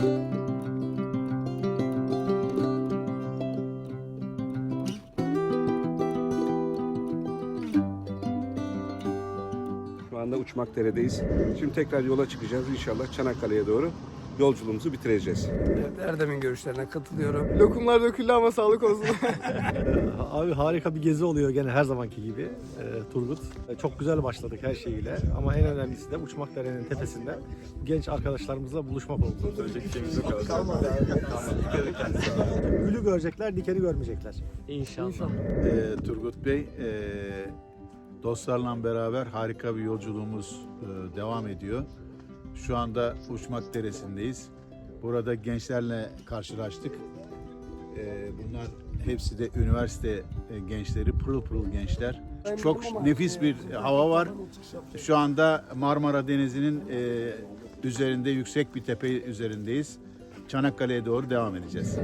Şu anda Uçmakdere'deyiz. Şimdi tekrar yola çıkacağız inşallah Çanakkale'ye doğru yolculuğumuzu bitireceğiz. Erdem'in görüşlerine katılıyorum. Lokumlar döküldü ama sağlık olsun. Abi harika bir gezi oluyor gene her zamanki gibi e, Turgut. E, çok güzel başladık her şeyiyle ama en önemlisi de uçmak derenin tepesinde genç arkadaşlarımızla buluşmak oldu. Söyleyeceklerimiz yok. Gülü görecekler, dikeni görmeyecekler. İnşallah. Ee, Turgut Bey, e, dostlarla beraber harika bir yolculuğumuz e, devam ediyor. Şu anda Uçmak Deresi'ndeyiz. Burada gençlerle karşılaştık. E, bunlar hepsi de üniversite e, gençleri, pırıl pırıl gençler. Çok nefis bir hava var. Şu anda Marmara Denizi'nin e, üzerinde, yüksek bir tepe üzerindeyiz. Çanakkale'ye doğru devam edeceğiz.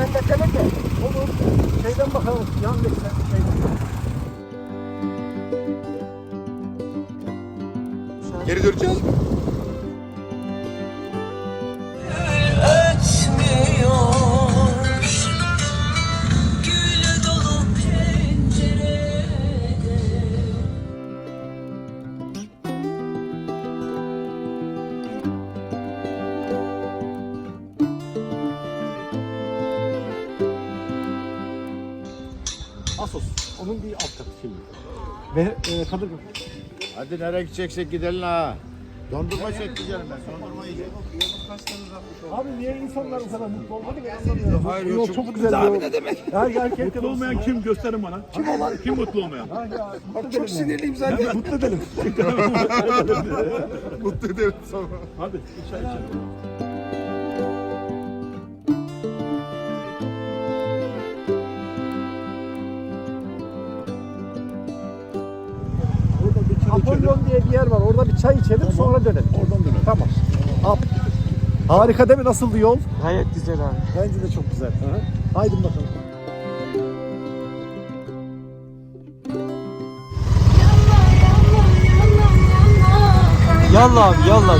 Haritadan bakalım da olur. Şeyden bakalım. Yan bekle. Geri döneceğiz mi? Asos. Onun bir alt katı şeyi. Ve e, Kadırga. Hadi nereye gideceksek gidelim ha. Dondurma çekeceğim ben. Dondurma yiyeceğim. Abi niye insanlar bu kadar mutlu olmadı ben anlamıyorum. Hayır yok çok, güzel. Abi ne demek? Her erkek mutlu olmayan kim gösterin bana. Kim olan? Kim mutlu olmayan? çok sinirliyim zaten. mutlu edelim. Mutlu ederim sonra. Hadi çay içelim. Apollon diye bir yer var. Orada bir çay içelim sonra dönelim. Oradan dönelim. Tamam. Al. Harika değil mi? Nasıldı yol? Gayet güzel abi. Bence de çok güzel. Haydi bakalım. Yallah abi yallah.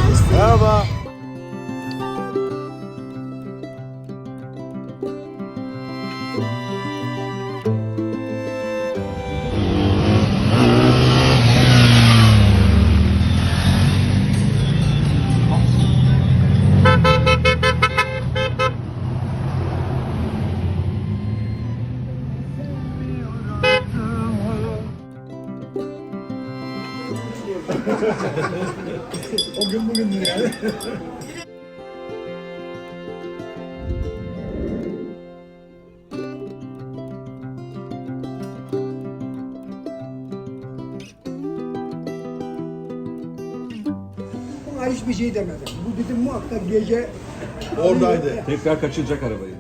o gün bugündür yani. Buna hiçbir şey demedim. Bu dedim muhakkak gece... Oradaydı. Tekrar kaçıracak arabayı.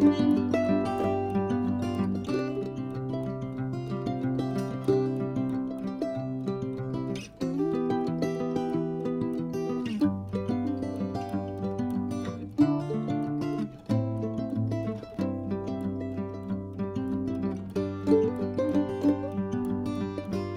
Thank you.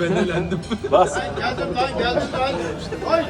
Ben elendim. Bas. Geldim lan geldim lan. Oy.